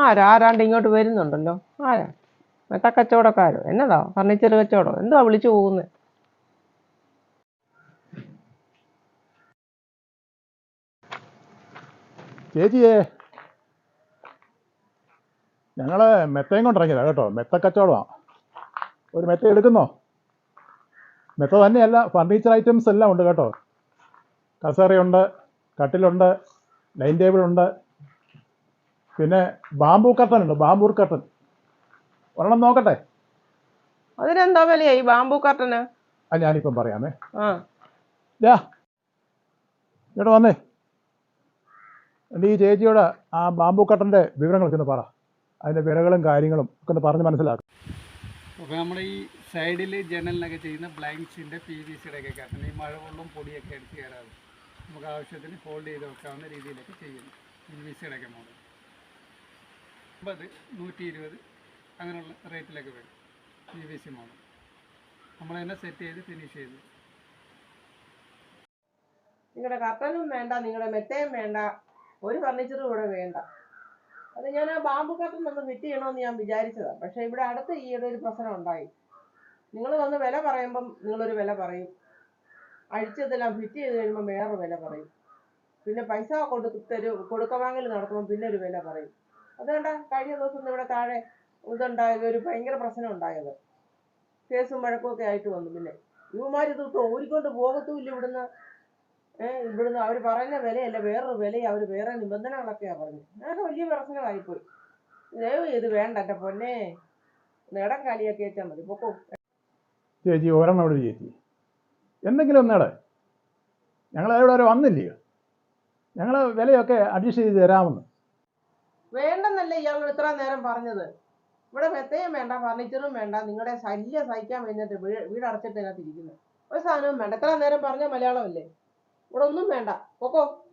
ആരാ? ആരാണ്ട് ഇങ്ങോട്ട് വരുന്നുണ്ടല്ലോ? ആരാ? മെത്ത കച്ചവടക്കാരോ? എന്നതാ? ഫർണിച്ചർ കച്ചവടം? എന്തുവാ വിളിച്ചു പോകുന്നത് ചേച്ചിയേ. ഞങ്ങൾ മെത്തയും കൊണ്ടിറങ്ങിയതാ കേട്ടോ. മെത്ത കച്ചവടമാണ് ഒരു മെത്ത എടുക്കുന്നോ? മെത്ത തന്നെയല്ല ഫർണിച്ചർ ഐറ്റംസ് എല്ലാം ഉണ്ട് കേട്ടോ. കസേരയുണ്ട് കട്ടിലുണ്ട് ഡൈനിങ് ടേബിൾ ഉണ്ട്. പിന്നെ ബാംബൂ കർട്ടൻ ഉണ്ട് ബാംബൂർ കർട്ടൻ. ഒരെണ്ണം നോക്കട്ടെ. അതിനെന്താ വിലയാ ഈ ബാംബു കർട്ടന്? ആ ഞാനിപ്പം പറയാമേ. ആ. ഇവിടെ ഇങ്ങോട്ട് വന്നേ. എന്റെ ഈ ചേച്ചിയോട് ആ ബാംബൂ കട്ടന്റെ വിവരങ്ങളൊക്കെ ഒന്ന് പറ. അതിന്റെ വിലകളും കാര്യങ്ങളും ഒക്കെ ഒന്ന് പറഞ്ഞ് മനസ്സിലാക്കും. അപ്പോൾ നമ്മൾ ഈ സൈഡിൽ ജനലിനൊക്കെ ചെയ്യുന്ന ബ്ലാങ്ക്സിന്റെ പി വി സിയുടെ ഒക്കെ കട്ടൻ ഈ മഴ വെള്ളം പൊടിയൊക്കെ അടിച്ച് കയറാതെ. നമുക്ക് ആവശ്യത്തിന് ഫോൾഡ് ചെയ്ത് വെക്കാവുന്ന രീതിയിലൊക്കെ ചെയ്യുന്നു. പി വി സിയുടെ ഒക്കെ മോഡൽ. അമ്പത് നൂറ്റി ഇരുപത് അങ്ങനെയുള്ള റേറ്റിലൊക്കെ വരും. പി വി സി മോഡൽ നമ്മൾ തന്നെ സെറ്റ് ചെയ്ത് ഫിനിഷ് ചെയ്ത്. നിങ്ങളുടെ കർട്ടനും വേണ്ട നിങ്ങളുടെ മെത്തയും വേണ്ട ഒരു ഫർണിച്ചറും ഇവിടെ വേണ്ട. അത് ഞാൻ ആ ബാമ്പു കർട്ടൻ ഒന്ന് ഫിറ്റ് ചെയ്യണമെന്ന് ഞാൻ വിചാരിച്ചതാണ് പക്ഷെ ഇവിടെ അടുത്ത് ഈയിടെ ഒരു പ്രശ്നം ഉണ്ടായി. നിങ്ങൾ വന്ന് വില പറയുമ്പം നിങ്ങളൊരു വില പറയും. അഴിച്ചതെല്ലാം ഫിറ്റ് ചെയ്ത് കഴിയുമ്പോൾ വേറൊരു വില പറയും. പിന്നെ പൈസ കൊടു കൊടുക്കവാങ്ങൽ കൊടുക്ക വാങ്ങൽ നടത്തുമ്പോൾ പിന്നെ ഒരു വില പറയും. അതുകൊണ്ടാ കഴിഞ്ഞ ദിവസം ഇവിടെ താഴെ ഇതുണ്ടായത് ഒരു ഭയങ്കര പ്രശ്നം ഉണ്ടായത്. കേസും വഴക്കും ഒക്കെ ആയിട്ട് വന്നു പിന്നെ. ഇവന്മാര് ഇത് ഊരിക്കൊണ്ട് പോകത്തുമില്ല ഇവിടുന്ന്. ഏഹ് ഇവിടുന്ന് അവർ പറയുന്ന വിലയല്ല വേറൊരു വിലയും. അവർ വേറെ നിബന്ധനകളൊക്കെയാണ് പറഞ്ഞത്. അതൊക്കെ വലിയ പ്രശ്നമായിപ്പോയി ദയവ് ഇത് വേണ്ട എന്റെ പൊന്നെ. നേടം കാലിയൊക്കെ വെച്ചാൽ മതി. പൊക്കോ. ചേച്ചി ഒരെണ്ണം അവിടെ ചേച്ചി എന്തെങ്കിലും ഒന്നേടെ ഞങ്ങൾ അവിടെ വരെ വന്നില്ലയോ? ഞങ്ങൾ വിലയൊക്കെ അഡ്ജസ്റ്റ് ചെയ്ത് തരാമെന്ന്. വേണ്ടെന്നല്ലേ ഇയാൾ ഇത്ര നേരം പറഞ്ഞത്? ഇവിടെ മെത്തയും വേണ്ട ഫർണിച്ചറും വേണ്ട നിങ്ങളുടെ ശല്യം സഹിക്കാൻ വേണ്ടിയിട്ട് വീട് വീടടച്ചിട്ട് ഇതിനകത്ത് ഇരിക്കുന്നത്. ഒരു സാധനവും വേണ്ട. ഇത്ര നേരം പറഞ്ഞ മലയാളമല്ലേ? ഇവിടെ ഒന്നും വേണ്ട. പൊക്കോ?